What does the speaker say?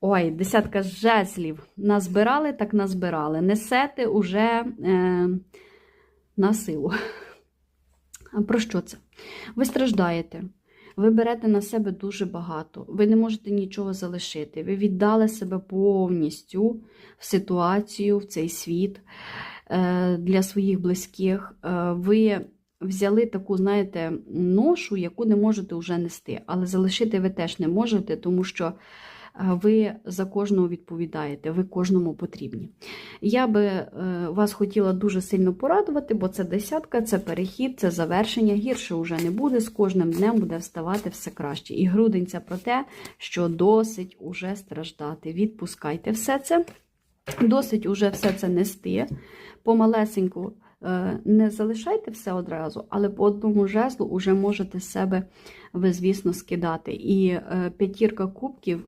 Ой, десятка жезлів. Назбирали, так назбирали. Несете уже е, на силу. Про що це? Ви страждаєте. Ви берете на себе дуже багато, ви не можете нічого залишити. Ви віддали себе повністю в ситуацію, в цей світ е, для своїх близьких. Е, Ви взяли таку, знаєте, ношу, яку не можете вже нести, але залишити ви теж не можете, тому що ви за кожного відповідаєте, ви кожному потрібні. Я би е, вас хотіла дуже сильно порадувати, бо це десятка, це перехід, це завершення. Гірше вже не буде. З кожним днем буде вставати все краще. І грудень це про те, що досить уже страждати. Відпускайте все це, досить уже все це нести. Помалесеньку е, не залишайте все одразу, але по одному жезлу вже можете себе звісно, скидати. І е, п'ятірка кубків